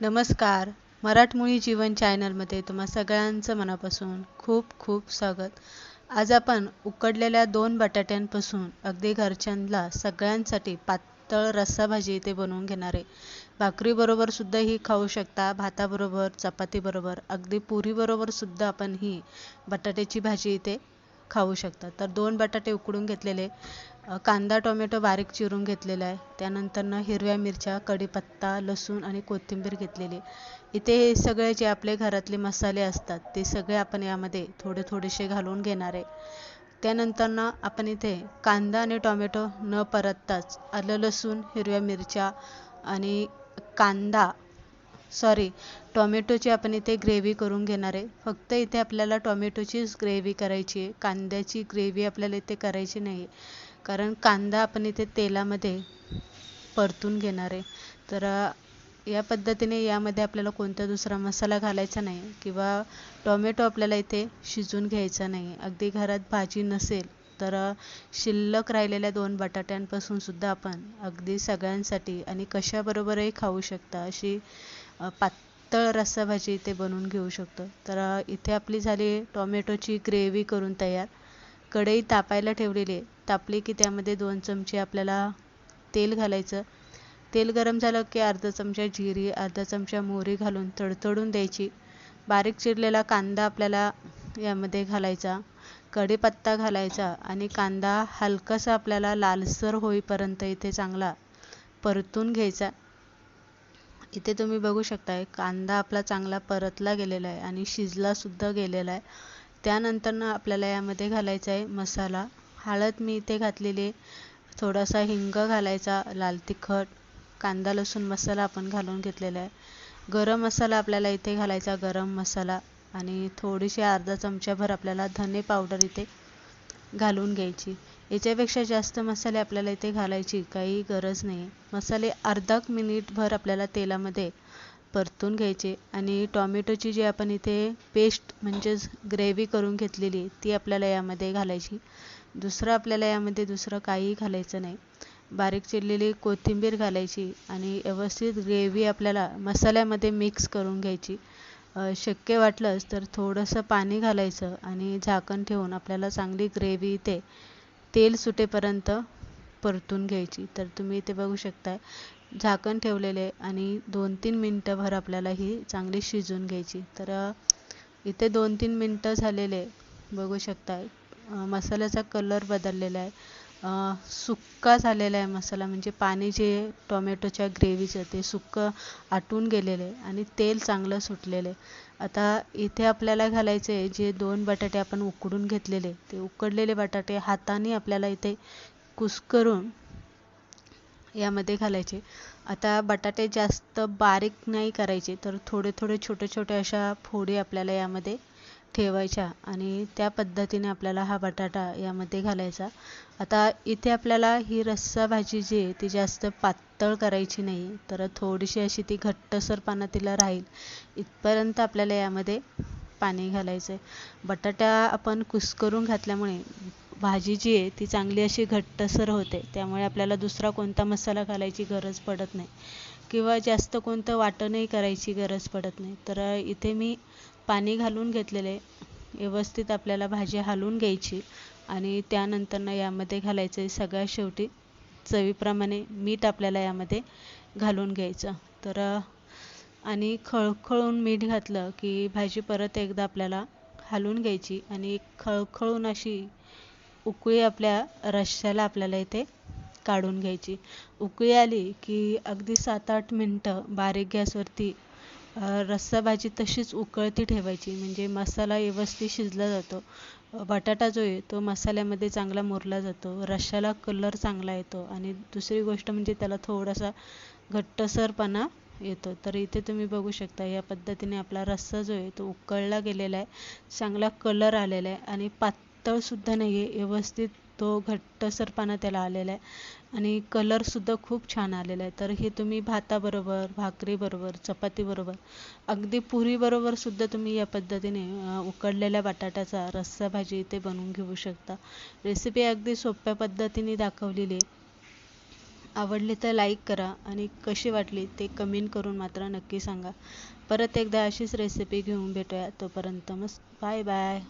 नमस्कार. मराठमोळी जीवन चॅनलमध्ये तुम्हा सगळ्यांचं मनापासून खूप खूप स्वागत. आज आपण उकडलेल्या दोन बटाट्यांपासून अगदी घरच्यांना सगळ्यांसाठी पातळ रस्सा भाजी इथे बनवून घेणार आहे. भाकरीबरोबर सुद्धा ही खाऊ शकता भाताबरोबर चपातीबरोबर अगदी पुरीबरोबर सुद्धा आपण ही बटाट्याची भाजी इथे खाऊ शकता तर दोन बटाटे उकडून घेतलेले कांदा टोमॅटो बारीक चिरून घेतलेला आहे. त्यानंतरनं हिरव्या मिरच्या कढीपत्ता लसूण आणि कोथिंबीर घेतलेली. इथे हे सगळे जे आपले घरातले मसाले असतात ते सगळे आपण यामध्ये थोडे थोडेसे घालून घेणार आहे. त्यानंतरनं आपण इथे कांदा आणि टोमॅटो न परतताच आलं लसूण हिरव्या मिरच्या आणि कांदा सॉरी टोमॅटोची आपण इथे ग्रेव्ही करून घेणार आहे. फक्त इथे आपल्याला टोमॅटोचीच ग्रेव्ही करायची आहे. कांद्याची ग्रेव्ही आपल्याला इथे करायची नाही आहे. कारण कांदा आपण इथे तेलामध्ये परतून घेणार आहे. तर या पद्धतीने यामध्ये आपल्याला कोणता दुसरा मसाला घालायचा नाही किंवा टोमॅटो आपल्याला इथे शिजून घ्यायचा नाही. अगदी घरात भाजी नसेल तर शिल्लक राहिलेल्या दोन बटाट्यांपासून सुद्धा आपण अगदी सगळ्यांसाठी आणि कशाबरोबरही खाऊ शकता अशी पातळ रस्सा भाजी इथे बनवून घेऊ शकतो. तर इथे आपली झाली टोमॅटोची ग्रेव्ही करून तयार. कढई तापायला ठेवलेली तापली की त्यामध्ये दोन चमचे आपल्याला तेल घालायचं. तेल गरम झालं की अर्धा चमचा जिरी अर्धा चमचा मोहरी घालून तडतडून द्यायची. बारीक चिरलेला कांदा आपल्याला यामध्ये घालायचा. कढीपत्ता घालायचा आणि कांदा हलकासा आपल्याला लालसर होईपर्यंत इथे चांगला परतून घ्यायचा. इथे तुम्ही बघू शकताय कांदा आपला चांगला परतला गेलेला आहे आणि शिजला सुद्धा गेलेला आहे. त्यानंतरनं आपल्याला यामध्ये घालायचा आहे मसाला. हळद मी इथे घातलेली थोडासा हिंग घालायचा लाल तिखट कांदा लसूण मसाला आपण घालून घेतलेला आहे. गरम मसाला आपल्याला इथे घालायचा गरम मसाला. आणि थोडीशी अर्धा चमच्याभर आपल्याला धने पावडर इथे घालून घ्यायची. याच्यापेक्षा जास्त मसाले आपल्याला इथे घालायची काही गरज नाही. मसाले अर्धा मिनिटभर आपल्याला तेलामध्ये परतून घ्यायचे आणि टॉमॅटोची जी आपण इथे पेस्ट म्हणजेच ग्रेव्ही करून घेतलेली ती आपल्याला यामध्ये घालायची. दुसरं आपल्याला यामध्ये दुसरं काहीही घालायचं नाही. बारीक चिरलेली कोथिंबीर घालायची आणि व्यवस्थित ग्रेव्ही आपल्याला मसाल्यामध्ये मिक्स करून घ्यायची. शक्य वाटलंच तर थोडंसं पाणी घालायचं आणि झाकण ठेवून आपल्याला चांगली ग्रेव्ही इथे तेल सुटेपर्यंत परतून घ्यायची. तर तुम्ही इथे बघू शकताय झाकण ठेवलेले आणि दोन तीन मिनटंभर आपल्याला ही चांगली शिजवून घ्यायची. तर इथे दोन तीन मिनटं झालेले बघू शकताय मसाल्याचा कलर बदललेला आहे. सुक्का झालेला आहे मसाला म्हणजे पाणी जे टोमॅटोच्या ग्रेव्हीचं ते सुक्कं आटून गेलेलं आहे आणि तेल चांगलं सुटलेलं आहे. आता इथे आपल्याला घालायचे जे दोन बटाटे आपण उकडून घेतलेले ते उकडलेले बटाटे हाताने आपल्याला इथे कुस्करून यामध्ये घालायचे. आता बटाटे जास्त बारीक नाही करायचे तर थोडे थोडे छोटे छोटे अशा फोडी आपल्याला यामध्ये ठेवायच्या आणि त्या पद्धतीने आपल्याला हा बटाटा यामध्ये घालायचा. आता इथे आपल्याला ही रस्सा भाजी जी आहे ती जास्त पातळ करायची नाही तर थोडीशी अशी ती घट्टसरपणा तिला राहील. इथपर्यंत आपल्याला यामध्ये पाणी घालायचं आहे बटाटा आपण कुस्करून घातल्यामुळे भाजी जी आहे ती चांगली अशी घट्टसर होते. त्यामुळे आपल्याला दुसरा कोणता मसाला घालायची गरज पडत नाही. किंवा जास्त कोणतं वाटणही करायची गरज पडत नाही. तर इथे मी पाणी घालून घेतलेले व्यवस्थित आपल्याला भाजी हलवून घ्यायची आणि त्यानंतरनं यामध्ये घालायचं सगळ्यात शेवटी चवीप्रमाणे मीठ आपल्याला यामध्ये घालून घ्यायचं. तर आणि खळखळून मीठ घातलं की भाजी परत एकदा आपल्याला हलवून घ्यायची आणि खळखळून अशी उकळी आपल्या रश्श्याला आपल्याला इथे काढून घ्यायची. उकळी आली की अगदी सात आठ मिनटं बारीक गॅसवरती रस्सा भाजी तशीच उकळती ठेवायची. म्हणजे मसाला व्यवस्थित शिजला जातो. बटाटा जो आहे तो मसाल्यामध्ये चांगला मुरला जातो. रश्श्याला कलर चांगला येतो. आणि दुसरी गोष्ट म्हणजे त्याला थोडासा घट्टसरपणा येतो. तर इथे तुम्ही बघू शकता या पद्धतीने आपला रस्सा जो आहे तो उकळला गेलेला आहे. चांगला कलर आलेला आहे. आणि पात पातळसुद्धा नाही आहे व्यवस्थित तो घट्टसरपणा त्याला आलेला आहे. आणि कलरसुद्धा खूप छान आलेला आहे. तर हे तुम्ही भाताबरोबर भाकरीबरोबर चपातीबरोबर अगदी पुरीबरोबर सुद्धा तुम्ही या पद्धतीने उकडलेल्या बटाट्याचा रस्सा भाजी इथे बनवून घेऊ शकता. रेसिपी अगदी सोप्या पद्धतीने दाखवलेली आहे. आवडली तर लाईक करा आणि कशी वाटली ते कमेंट करून मात्र नक्की सांगा. परत एकदा अशीच रेसिपी घेऊन भेटूया. तोपर्यंत मस्त. Bye bye